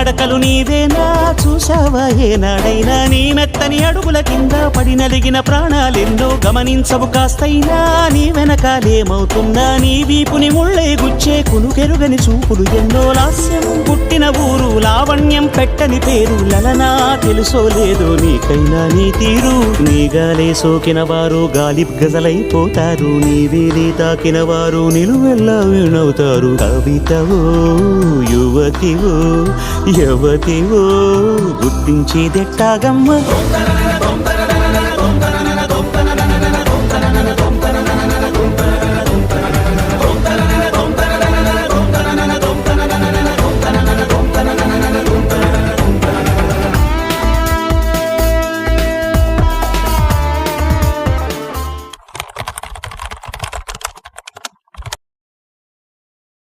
నడకలు నీవేనా? చూసావా ఏనాడైనా నీ మెత్తని అడుగుల కింద పడి నలిగిన ప్రాణాలెన్నో గమనించవు కాస్తైనా. నీ వెనకాలేమవుతున్నా నీ వీపుని ముళ్ళే గుచ్చే కునుకెరుగని చూపులు ఎన్నో లాస్యం. పుట్టిన ఊరు లావణ్యం పెట్టని పేరు లలనా. తెలుసో లేదో నీకైనా నీ తీరు. నీ గాలే సోకిన వారు గాలి గజలైపోతారు. నీ వేలి తాకిన వారు నిలువెల్లా వీణవుతారు. కవితవో యువతివో యువతివో గుర్తించేదెట్టాగమ్మ?